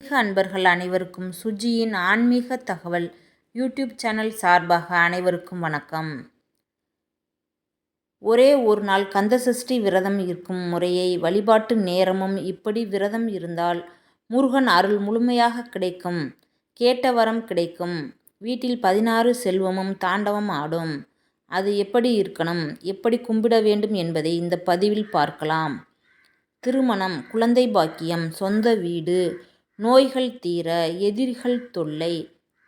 அன்பர்கள் அனைவருக்கும் சுஜியின் ஆன்மீக தகவல் யூடியூப் சேனல் சார்பாக அனைவருக்கும் வணக்கம். ஒரே ஒரு நாள் கந்தசஷ்டி விரதம் இருக்கும் முறையை வழிபாட்டு நேரமும் இப்படி விரதம் இருந்தால் முருகன் அருள் முழுமையாக கிடைக்கும் கேட்ட வரம் கிடைக்கும். வீட்டில் பதினாறு செல்வமும் தாண்டவம் ஆடும். அது எப்படி இருக்கணும் எப்படி கும்பிட வேண்டும் என்பதை இந்த பதிவில் பார்க்கலாம். திருமணம் குழந்தை பாக்கியம் சொந்த வீடு நோய்கள் தீர எதிரிகள் தொல்லை.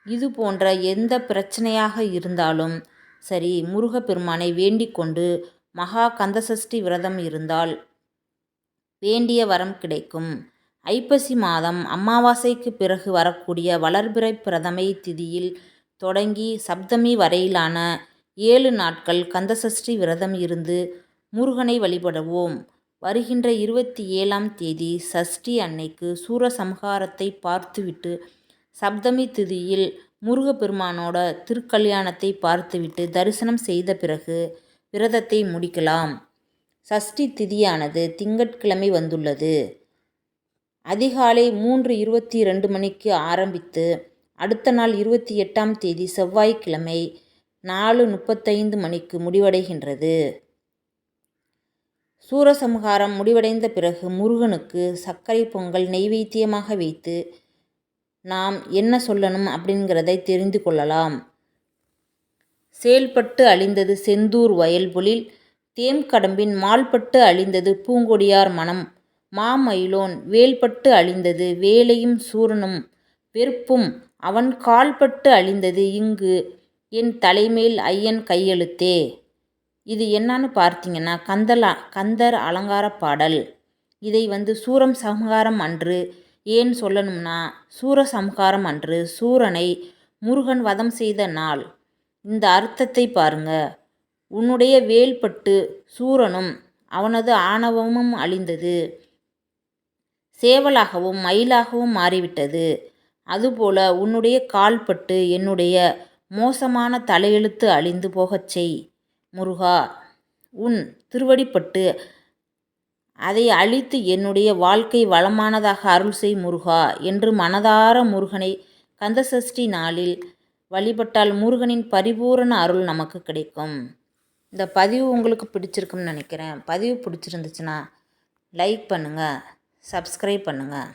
இது போன்ற எந்த பிரச்சனையாக இருந்தாலும் சரி முருகப்பெருமானை வேண்டிக் கொண்டு மகா கந்தசஷ்டி விரதம் இருந்தால் வேண்டிய வரம் கிடைக்கும். ஐப்பசி மாதம் அமாவாசைக்கு பிறகு வரக்கூடிய வளர்பிறை பிரதமை திதியில் தொடங்கி சப்தமி வரையிலான ஏழு நாட்கள் கந்தசஷ்டி விரதம் இருந்து முருகனை வழிபடுவோம். வருகின்ற இருபத்தி ஏழாம் தேதி சஷ்டி அன்னைக்கு சூரசம்ஹாரத்தை பார்த்துவிட்டு சப்தமி திதியில் முருகப்பெருமானோட திருக்கல்யாணத்தை பார்த்துவிட்டு தரிசனம் செய்த பிறகு விரதத்தை முடிக்கலாம். சஷ்டி திதியானது திங்கட்கிழமை வந்துள்ளது. அதிகாலை மூன்று இருபத்தி ரெண்டு மணிக்கு ஆரம்பித்து அடுத்த நாள் இருபத்தி எட்டாம் தேதி செவ்வாய்க்கிழமை நாலு முப்பத்தைந்து மணிக்கு முடிவடைகின்றது. சூரசம்ஹாரம் முடிவடைந்த பிறகு முருகனுக்கு சர்க்கரை பொங்கல் நெய்வேத்தியமாக வைத்து நாம் என்ன சொல்லணும் அப்படிங்கிறதை தெரிந்து கொள்ளலாம். செயல்பட்டு அழிந்தது செந்தூர் வயல்பொழில் தேம்கடம்பின் மால்பட்டு அழிந்தது பூங்கொடியார் மனம். மாமயிலோன் வேல்பட்டு அழிந்தது வேலையும் சூரனும் வெறுப்பும் அவன் கால்பட்டு அழிந்தது இங்கு என் தலைமேல் ஐயன் கையெழுத்தே. இது என்னன்னு பார்த்தீங்கன்னா கந்தலா கந்தர் அலங்கார பாடல். இதை வந்து சூரம் சம்ஹாரம் அன்று ஏன் சொல்லணும்னா சூர சம்ஹாரம் அன்று சூரனை முருகன் வதம் செய்த நாள். இந்த அர்த்தத்தை பாருங்க. உன்னுடைய வேல்பட்டு சூரனும் அவனது ஆணவமும் அழிந்தது. சேவலாகவும் மயிலாகவும் மாறிவிட்டது. அதுபோல உன்னுடைய கால்பட்டு என்னுடைய மோசமான தலையெழுத்து அழிந்து போகச் செய். முருகா உன் திருவடிப்பட்டு அதை அழித்து என்னுடைய வாழ்க்கை வளமானதாக அருள் செய் முருகா என்று மனதார முருகனை கந்தசஷ்டி நாளில் வழிபட்டால் முருகனின் பரிபூரண அருள் நமக்கு கிடைக்கும். இந்த பதிவு உங்களுக்கு பிடிச்சிருக்குன்னு நினைக்கிறேன். பதிவு பிடிச்சிருந்துச்சுன்னா லைக் பண்ணுங்கள் சப்ஸ்கிரைப் பண்ணுங்கள்